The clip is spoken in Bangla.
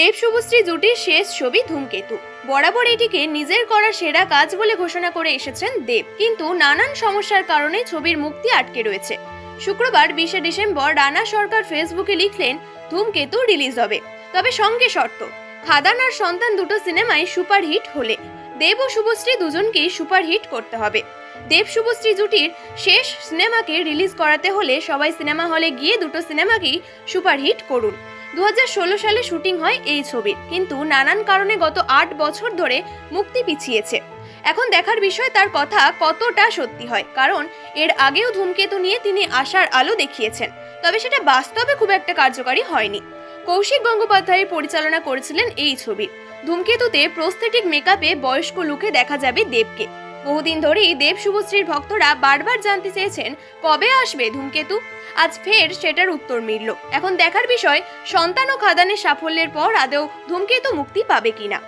দেব শুভশ্রী জুটির শেষ ছবি ধূমকেতু। বরাবর এটিকে নিজের করা সেরা কাজ বলে ঘোষণা করে এসেছেন দেব। কিন্তু নানান সমস্যার কারণে ছবির মুক্তি আটকে রয়েছে। শুক্রবার বিশে ডিসেম্বর রানা সরকার ফেসবুকে লিখলেন, ধূমকেতু রিলিজ হবে। তবে সঙ্গে শর্ত, খাদান আর সন্তান দুটো সিনেমায় সুপারহিট হলে দেব ও শুভশ্রী দুজনকেই সুপারহিট করতে হবে। দেব শুভশ্রী জুটির শেষ সিনেমাকে রিলিজ করাতে হলে সবাই সিনেমা হলে গিয়ে দুটো সিনেমাকেই সুপারহিট করুন। দুহাজার ষোলো সালে শুটিং হয় এই ছবির। কিন্তু নানান কারণে গত আট বছর ধরে মুক্তি পিছিয়েছে। এখন দেখার বিষয় তার কথা কতটা সত্যি হয়। কারণ এর আগেও ধূমকেতু নিয়ে তিনি আশার আলো দেখিয়েছেন। তবে সেটা বাস্তবে খুব একটা কার্যকারী হয়নি। কৌশিক গঙ্গোপাধ্যায় পরিচালনা করেছিলেন এই ছবি ধূমকেতুতে প্রস্থেটিক মেকআপে বয়স্ক লুকে দেখা যাবে দেবকে। বহুদিন ধরেই দেব শুভশ্রীর ভক্তরা বারবার জানতে চেয়েছেন কবে আসবে ধূমকেতু। আজ ফের সেটার উত্তর মিলল। এখন দেখার বিষয়, সন্তান ও খাদানের সাফল্যের পর আদৌ ধূমকেতু মুক্তি পাবে কিনা।